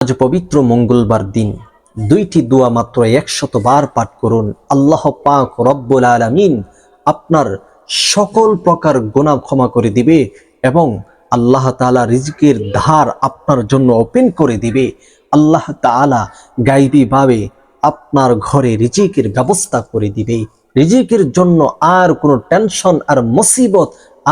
আজ পবিত্র মঙ্গলবার দিন। দুইটি দোয়া মাত্র একশত বার পাঠ করুন। আল্লাহ পাক রব্বুল আলামিন আপনার সকল প্রকার গুনাহ ক্ষমা করে দিবে এবং আল্লাহ তাআলা রিজিকের ধার আপনার জন্য ওপেন করে দিবে। আল্লাহ তাআলা গাইবী ভাবে আপনার ঘরে রিজিকের ব্যবস্থা করে দিবে। রিজিকের জন্য আর কোনো টেনশন আর মুসিবত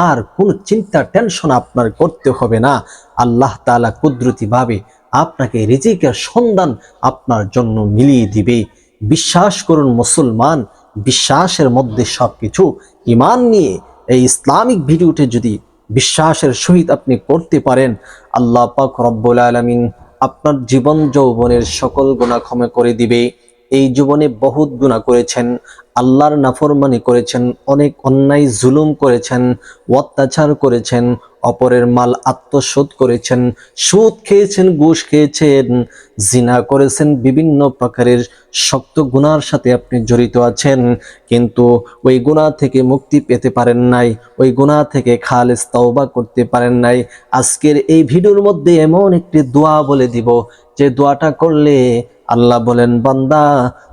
আর কোনো চিন্তা টেনশন আপনার করতে হবে না। আল্লাহ তাআলা কুদরতি ভাবে আপনাকে রিজিকের সন্ধান আপনার জন্য মিলিয়ে দিবে। বিশ্বাস করুন মুসলমান, বিশ্বাসের মধ্যে সবকিছু ইমান নিয়ে এই ইসলামিক ভিডিওতে যদি বিশ্বাসের সহিত আপনি করতে পারেন, আল্লাহ পাক রব্বুল আলামিন আপনার জীবন যৌবনের সকল গুনাহ ক্ষমা করে দিবে। এই জীবনে বহুত গুনাহ করেছেন, আল্লাহর নাফরমানি করেছেন, অনেক অন্যায় জুলুম করেছেন, অত্যাচার করেছেন অপরের মাল আত্মসোধ করেছেন সুদ খেয়েছেন ঘুষ খেয়েছেন জিনা করেছেন বিভিন্ন প্রকারের শক্ত গুনার সাথে আপনি জড়িত আছেন, কিন্তু ওই গুণা থেকে মুক্তি পেতে পারেন নাই, ওই গুণা থেকে খালেস তওবা করতে পারেন নাই। আজকের এই ভিডিওর মধ্যে এমন একটি দোয়া বলে দিব, যে দোয়াটা করলে আল্লাহ বলেন, বান্দা,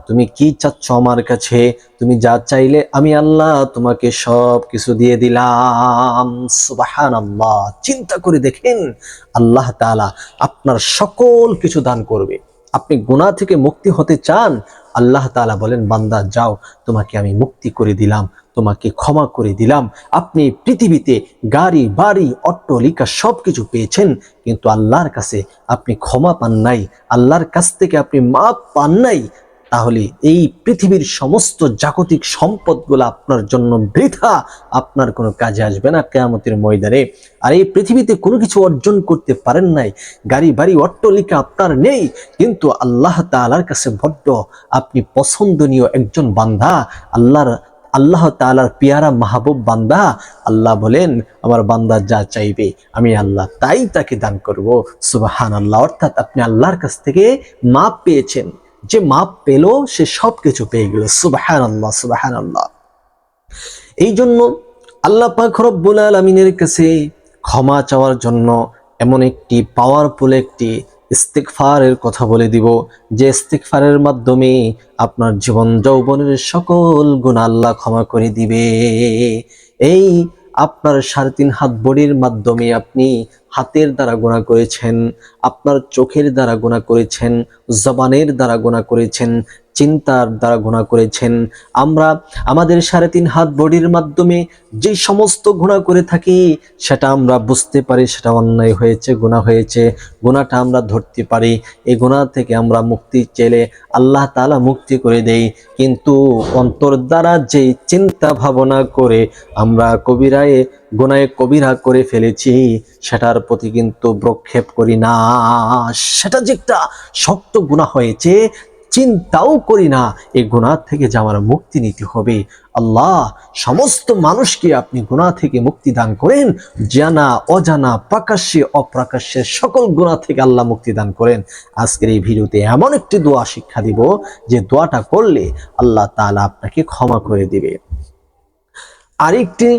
তুমি কি চাচ্ছ আমার কাছে? তুমি যা চাইলে আমি আল্লাহ তোমাকে সব কিছু দিয়ে দিলাম। আল্লাহ চিন্তা করে দেখেন, আল্লাহ আপনার সকল কিছু দান করবে। আপনি গুণা থেকে মুক্তি হতে চান, আল্লাহ তালা বলেন, বান্দা, যাও, তোমাকে আমি মুক্তি করে দিলাম, তোমাকে ক্ষমা করে দিলাম। আপনি পৃথিবীতে গাড়ি, বাড়ি, অট্টলিকা সব কিছু পেয়েছেন, কিন্তু আল্লাহর কাছে আপনি ক্ষমা পান নাই, আল্লাহর কাছ থেকে আপনি মাপ পান নাই তাহলে এই পৃথিবীর সমস্ত জাগতিক সম্পদগুলো আপনার জন্য বৃথা। আপনার কোনো কাজে আসবে না কেয়ামতের ময়দানে। আর এই পৃথিবীতে কোনো কিছু অর্জন করতে পারেন নাই। গাড়ি, বাড়ি, অট্টলিকা আপনার নেই। কিন্তু আল্লাহ তাআলার কাছে বড্ড আপনি পছন্দনীয় একজন বান্দা। আল্লাহর, আল্লাহ তাআলার পিয়ারা মাহবুব বান্দা। আল্লাহ বলেন, আমার বান্দা যা চাইবে, আমি আল্লাহ তাই তাকে দান করব। সুবাহান আল্লাহ অর্থাৎ আপনি আল্লাহর কাছ থেকে মাপ পেয়েছেন। যে মাপ পেল, সে সব কিছু পেয়ে গেল। সুবাহান আল্লাহ সুবাহান আল্লাহ এই জন্য আল্লাহ পাক রব্বুল আলমিনের কাছে ক্ষমা চাওয়ার জন্য এমন একটি পাওয়ারফুল একটি ইস্তিকফারের কথা বলে দিব, যে ইস্তিকফারের মাধ্যমে আপনার জীবন যৌবনের সকল গুণ আল্লাহ ক্ষমা করে দিবে। এই আপনার সাড়ে তিন হাত বডির মাধ্যমে আপনি হাতের দ্বারা গোনা করেছেন, আপনার চোখের দ্বারা গোনা করেছেন, জবানের দ্বারা গোনা করেছেন চিন্তার দ্বারা গুণা করেছেন। আমরা আমাদের সাড়ে তিন হাত বডির মাধ্যমে যে সমস্ত গুণা করে থাকি, সেটা আমরা বুঝতে পারি, সেটা অন্যায় হয়েছে গুণা হয়েছে। গুণাটা আমরা ধরতে পারি। এই গুণা থেকে আমরা মুক্তি চেলে আল্লাহ তালা মুক্তি করে দেই। কিন্তু অন্তর দ্বারা যে চিন্তা ভাবনা করে আমরা কবিরায়ে গুনায় কবিরা করে ফেলেছি, সেটার প্রতি কিন্তু প্রক্ষেপ করি না। সেটা যে একটা শক্ত গুণা হয়েছে চিন্তাও করি না এই গুণার থেকে যে আমার মুক্তি নিতে হবে। আল্লাহ সমস্ত মানুষকে আপনি গুণা থেকে মুক্তি দান করেন, জানা, অজানা, প্রকাশ্যে, অপ্রকাশ্যে সকল গুণা থেকে আল্লাহ মুক্তি দান করেন। আজকের এই ভিডিওতে এমন একটি দোয়া শিক্ষা দিব, যে দোয়াটা করলে আল্লাহ তাআলা আপনাকে ক্ষমা করে দিবে। আরেকটি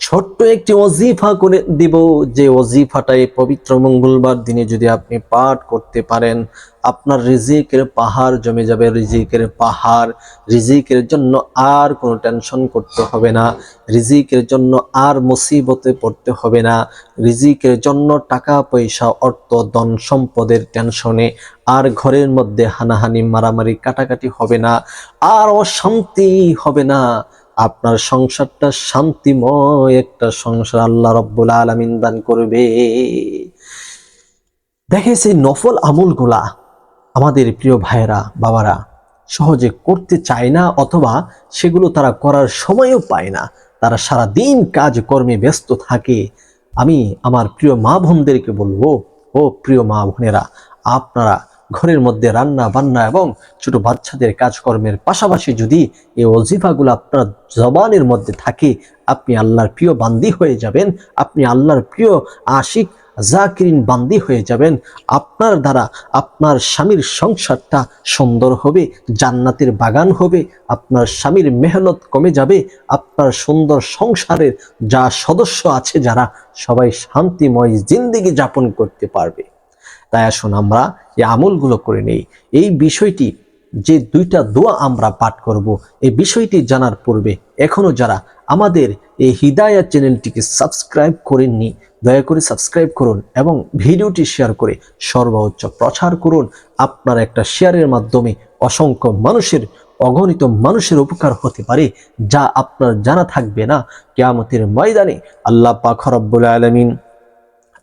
ছোট্ট একটি অজিফা করে দিব। যে অজিফাটা এই পবিত্র মঙ্গলবার দিনে যদি আপনি পাঠ করতে পারেন, আপনার রিজিকের পাহাড় জমে যাবে। রিজিকের পাহাড়, রিজিকের জন্য আর কোনো টেনশন করতে হবে না। রিজিকের জন্য আর মুসিবতে পড়তে হবে না। রিজিকের জন্য টাকা, পয়সা, অর্থ, ধন, সম্পদের টেনশনে আর ঘরের মধ্যে হানাহানি, মারামারি, কাটাকাটি হবে না। আর অশান্তি হবে না। আপনার সংসারটা শান্তিময় একটা সংসার আল্লাহ রব্বুল আলমিন দান করবে। দেখে সেই নফল আমলগুলা আমাদের প্রিয় ভাইয়েরা, বাবারা সহজে করতে চায় না অথবা সেগুলো তারা করার সময়ও পায় না। তারা সারা দিন কাজ কর্মে ব্যস্ত থাকে। আমি আমার প্রিয় মা বোনদেরকে বলব, ও প্রিয় মা বোনেরা, আপনারা ঘরের মধ্যে রান্না, বান্না এবং ছোট বাচ্চাদের কাজকর্মের পাশাপাশি যদি এই অজিফাগুলো আপনার জবানের মধ্যে থাকে, আপনি আল্লাহর প্রিয় বান্দি হয়ে যাবেন, আপনি আল্লাহর প্রিয় আশিক জাকিরিন বান্দি হয়ে যাবেন, আপনার দ্বারা আপনার স্বামীর সংসারটা সুন্দর হবে, জান্নাতের বাগান হবে, আপনার স্বামীর মেহনত কমে যাবে, আপনার সুন্দর সংসারের যা সদস্য আছে যারা সবাই শান্তিময় জিন্দিগি যাপন করতে পারবে। তাই আসুন আমরা এই আমলগুলো করে নেই। এই বিষয়টি যে দুইটা দোয়া আমরা পাঠ করব, এই বিষয়টি জানার পূর্বে এখনও যারা আমাদের এই হিদায়া চ্যানেলটিকে সাবস্ক্রাইব করেননি, দয়া করে সাবস্ক্রাইব করুন এবং ভিডিওটি শেয়ার করে সর্বোচ্চ প্রচার করুন। আপনার একটা শেয়ারের মাধ্যমে অসংখ্য মানুষের, অগণিত মানুষের উপকার হতে পারে, যা আপনার জানা থাকবে না। কেয়ামতের ময়দানে আল্লাহ পাক রব্বুল আলমিন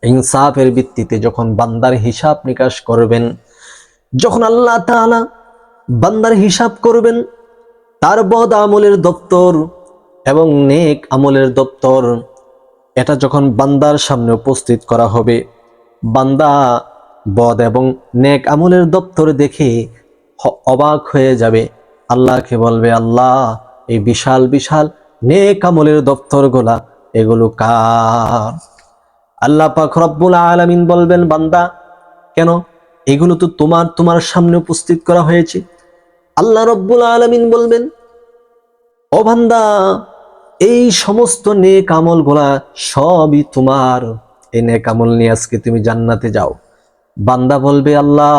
ইনসাফের ভিত্তিতে যখন বান্দার হিসাব নিকাশ করবেন, যখন আল্লাহ তাআলা বান্দার হিসাব করবেন, তার বদ আমলের দপ্তর এবং নেক আমলের দপ্তর, এটা যখন বান্দার সামনে উপস্থিত করা হবে, বান্দা বদ এবং নেক আমলের দপ্তর দেখে অবাক হয়ে যাবে। আল্লাহকে বলবে, আল্লাহ, এই বিশাল বিশাল নেক আমলের দপ্তরগুলা, এগুলো কার? আল্লাহ পাক রব্বুল আলামিন বলবেন, বান্দা, কেন? এগুলো তো তোমার তোমার সামনে উপস্থিত করা হয়েছে। আল্লাহ রব্বুল আলামিন বলবেন, ও বান্দা, এই সমস্ত নেক আমলগুলা সবই তোমার। এই নেক আমল নিয়ে আজকে তুমি জান্নাতে যাও। বান্দা বলবে, আল্লাহ,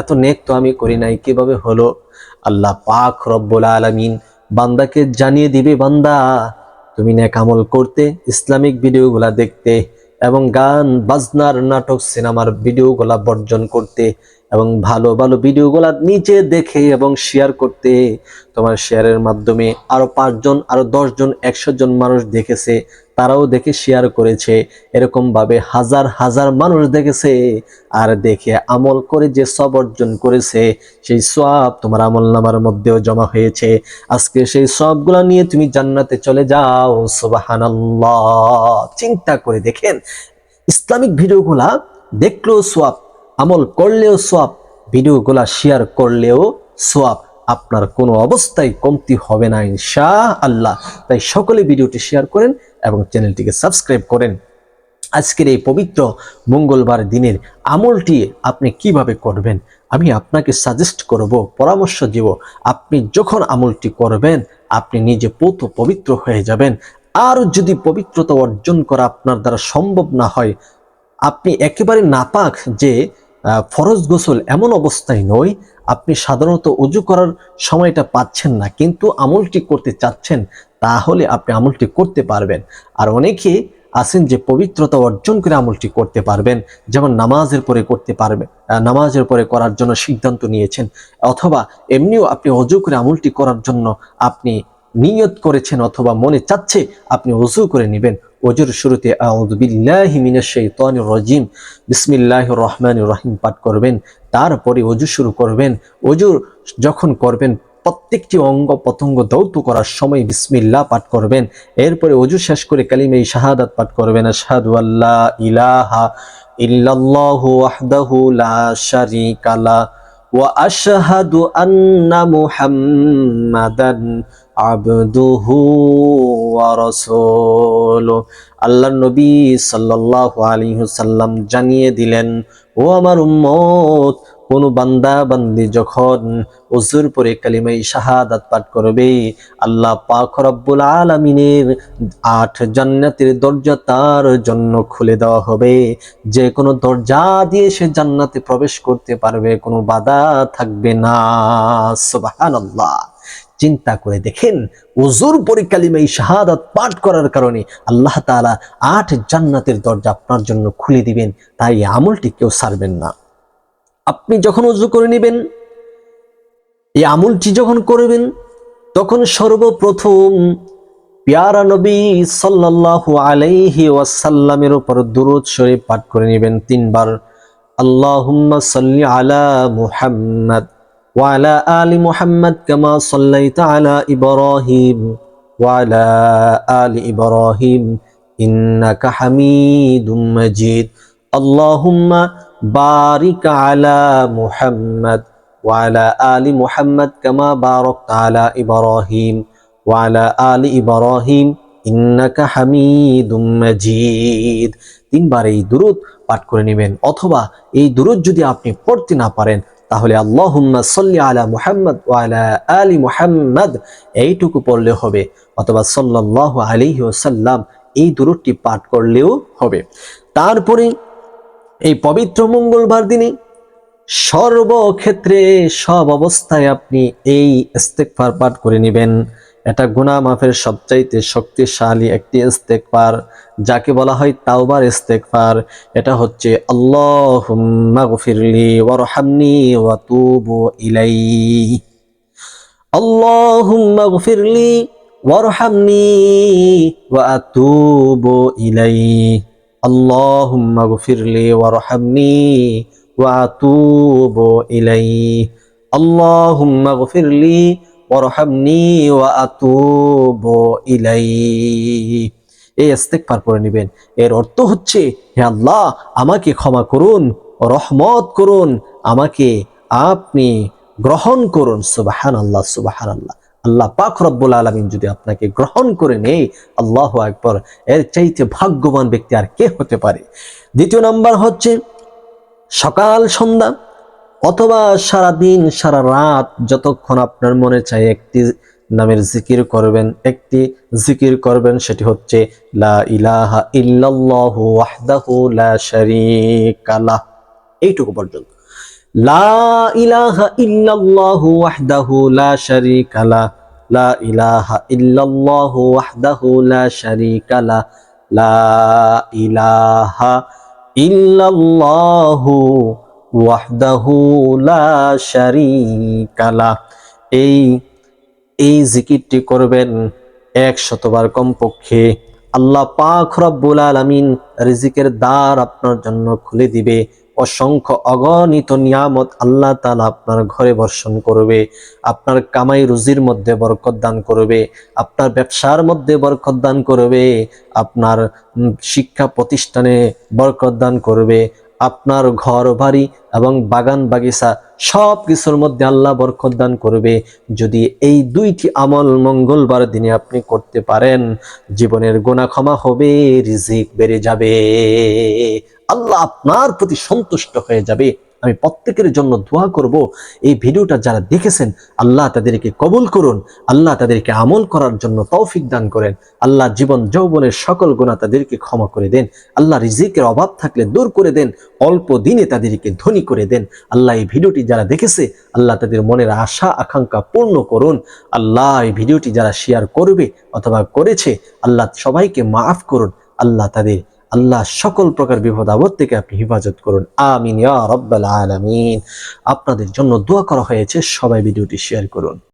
এত নেক তো আমি করি নাই, কীভাবে হলো? আল্লাহ পাক রব্বুল আলামিন বান্দাকে জানিয়ে দিবে, বান্দা, তুমি নেক আমল করতে, ইসলামিক ভিডিওগুলা দেখতে এবং গান, বাজনার, নাটক, সিনেমার ভিডিওগুলা বর্জন করতে এবং ভালো ভালো ভিডিওগুলা নিচে দেখে এবং শেয়ার করতে। তোমার শেয়ারের মাধ্যমে আরও পাঁচজন, আরও দশজন, একশো জন মানুষ দেখেছে। তারাও দেখে শেয়ার করেছে। এরকম ভাবে হাজার হাজার মানুষ দেখেছে আর দেখে আমল করে যে সব অর্জন করেছে, সেই সব তোমার আমল নামার মধ্যেও জমা হয়েছে। আজকে সেই সবগুলা নিয়ে তুমি জান্নাতে চলে যাও, সুবহানাল্লাহ। চিন্তা করে দেখেন, ইসলামিক ভিডিওগুলা দেখলেও সোয়াব আমল করলেও সোয়াব ভিডিওগুলা শেয়ার করলেও সোয়াব আপনার কোনো অবস্থায় কমতি হবে না ইনশা আল্লাহ তাই সকলে ভিডিওটি শেয়ার করেন এবং চ্যানেলটিকে সাবস্ক্রাইব করেন। আজকের এই পবিত্র মঙ্গলবার দিনের আমলটি আপনি কীভাবে করবেন, আমি আপনাকে সাজেস্ট করব, পরামর্শ দিব। আপনি যখন আমলটি করবেন, আপনি নিজে পৌত পবিত্র হয়ে যাবেন। আর যদি পবিত্রতা অর্জন করা আপনার দ্বারা সম্ভব না হয়, আপনি একেবারে নাপাক যে ফরজ গোসল এমন অবস্থায় নয় আপনি সাধারণত উজু করার সময়টা পাচ্ছেন না, কিন্তু আমলটি করতে চাচ্ছেন, তাহলে আপনি আমলটি করতে পারবেন। আর অনেকে আছেন যে পবিত্রতা অর্জন করে আমলটি করতে পারবেন, যেমন নামাজের পরে করতে পারবেন নামাজের পরে করার জন্য সিদ্ধান্ত নিয়েছেন, অথবা এমনিও আপনি অজু করে আমলটি করার জন্য আপনি নিয়ত করেছেন অথবা মনে চাচ্ছে আপনি অজু করে নেবেন। অজুর শুরুতে আউযু বিল্লাহি মিনাশ শাইতানির রাজিম। রহমানির রহিম পাঠ করবেন। তারপরে অজু শুরু করবেন। অজু যখন করবেন, প্রত্যেকটি অঙ্গ প্রত্যঙ্গ দৌত করার সময় বিসমিল্লাহ পাঠ করবেন। এরপরে অজু শেষ করে কালিমে শাহাদাত পাঠ করবেন। আশহাদু আল্লা ইলাহা ইল্লাল্লাহু ওয়াহদাহু লা শারীকা ওয়া আশহাদু আন্না মুহাম্মাদান আবদুহু ওয়া রাসূলুহু। আল্লাহর নবী সাল্লাল্লাহু আলাইহি সাল্লাম জানিয়ে দিলেন ও আমার উম্মত, কোন বান্দা বান্দি যখন অজুর পরে কালিমাই শাহাদাত পাঠ করবে, আল্লাহ পাক রব্বুল আলামিনের আট জান্নাতের দরজা তার জন্য খুলে দেওয়া হবে। যে কোনো দরজা দিয়ে সে জান্নাতে প্রবেশ করতে পারবে, কোনো বাধা থাকবে না। সুবহানাল্লাহ। চিন্তা করে দেখেন ওজুর পরে কালিমাই শাহাদাত পাঠ করার কারণে আল্লাহ তাআলা আট জান্নাতের দরজা আপনার জন্য খুলে দিবেন, তাই আমলটি কেউ ছাড়বেন না। আপনি যখন উজু করে নেবেন, এই আমলটি যখন করবেন, তখন সর্বপ্রথম পিয়ারা নবী সাল্লাল্লাহু আলাইহি ওয়াসাল্লামের উপর দুরূদ শরীফ পাঠ করে নেবেন তিনবার। আল্লাহুম্মা সাল্লি আলা মুহাম্মদ। وعلى آل محمد كما صليت على إبراهيم وعلى آل إبراهيم إنك حميد مجيد اللهم بارك على محمد وعلى آل محمد كما باركت على إبراهيم وعلى آل إبراهيم إنك حميد مجيد তিনবার এই দুরুদ পাঠ করে নেবেন অথবা এই দুরুদ যদি আপনি পড়তে না পারেন তাহলে আল্লাহুম্মা সল্লি আলা মুহাম্মদ ও আলা আলী মুহাম্মদ এইটুকু পড়লে হবে, অথবা সাল্লাল্লাহু আলাইহি ওয়াসাল্লাম এই দুরুদটি পাঠ করলেও হবে। তারপরে এই পবিত্র মঙ্গলবার দিনে সর্বক্ষেত্রে সব অবস্থায় আপনি এই ইস্তেকফার পাঠ করে নেবেন। এটা গুনাহ মাফের সবচাইতে শক্তিশালী একটি ইস্তেকফার যাকে বলা হয় তাওবার ইস্তেকফার এটা হচ্ছে, আল্লাহুম্মা গফিরলি ওয়ারহামনি ওয়া তুবু ইলাইহি। আল্লাহুম্মা গফিরলি ওয়ারহামনি ওয়া আতুবু ইলাইহি। আল্লাহুম্মা গফিরলি ওয়ারহামনি ওয়া আতুবু ইলাইহি। আল্লাহুম্মা গফিরলি ওয়ারহামনি ওয়া আতুবু ইলাইহি। এই ইস্তেগফার করে নেবেন। এর অর্থ হচ্ছে, হে আল্লাহ, আমাকে ক্ষমা করুন, রহমত করুন, আমাকে আপনি গ্রহণ করুন। সুবাহান আল্লাহ সুবাহান আল্লাহ আল্লাহ পাক রব্বুল আলমিন যদি আপনাকে গ্রহণ করে নেই আল্লাহ একবার এর চাইতে ভাগ্যবান ব্যক্তি আর কে হতে পারে? দ্বিতীয় নাম্বার হচ্ছে, সকাল সন্ধ্যা। অথবা সারা দিন সারা রাত যতক্ষণ আপনার মনে চায় একটি নামের জিকির করবেন, একটি জিকির করবেন সেটি হচ্ছে, লা ইলাহা ইল্লাল্লাহু ওয়াহদাহু লা শারীকা লাহ। এইটুকু পর্যন্ত। লা ইলাহা ইল্লাল্লাহু ওয়াহদাহু লা শারীকা লাহ। লা ইলাহা ইল্লাল্লাহু ওয়াহদাহু লা শারীকা লাহ। লা ইলাহা ইল্লাল্লাহু ওয়াহদাহু লা শারীকা লাহ এই এই জিকিরটি করবেন এক শতবার কমপক্ষে। আল্লাহ পাক রব্বুল আলামিন রিজিকের দ্বার আপনার জন্য খুলে দিবে। অসংখ্য অগণিত নিয়ামত আল্লাহ তাআলা আপনার ঘরে বর্ষণ করবে। আপনার কামাই রুজির মধ্যে বরকত দান করবে। আপনার ব্যবসার মধ্যে বরকত দান করবে। আপনার শিক্ষা প্রতিষ্ঠানে বরকত দান করবে। আপনার ঘর, বাড়ি এবং বাগান, বাগিচা সব কিছুর মধ্যে আল্লাহ বরকত দান করবে। যদি এই দুইটি আমল মঙ্গলবার দিনে আপনি করতে পারেন, জীবনের গোনা ক্ষমা হবে, রিজিক বেড়ে যাবে। আল্লাহ আপনার প্রতি সন্তুষ্ট হয়ে যাবে। আমি প্রত্যেকের জন্য দোয়া করব। এই ভিডিওটা যারা দেখেছেন, আল্লাহ তাদেরকে কবুল করুন, আল্লাহ তাদেরকে আমল করার জন্য তৌফিক দান করেন। আল্লাহ জীবন যৌবনের সকল গুণা তাদেরকে ক্ষমা করে দেন। আল্লাহ রিজিকের অভাব থাকলে দূর করে দেন, অল্প দিনে তাদেরকে ধনী করে দেন। আল্লাহ এই ভিডিওটি যারা দেখেছে, আল্লাহ তাদের মনের আশা, আকাঙ্ক্ষা পূর্ণ করুন। আল্লাহ এই ভিডিওটি যারা শেয়ার করবে অথবা করেছে, আল্লাহ সবাইকে মাফ করুন। আল্লাহ তাদের আল্লাহ সকল প্রকার বিপদ আপদ থেকে আপনি হেফাজত করুন। আমিন আপনাদের জন্য দোয়া করা হয়েছে, সবাই ভিডিওটি শেয়ার করুন।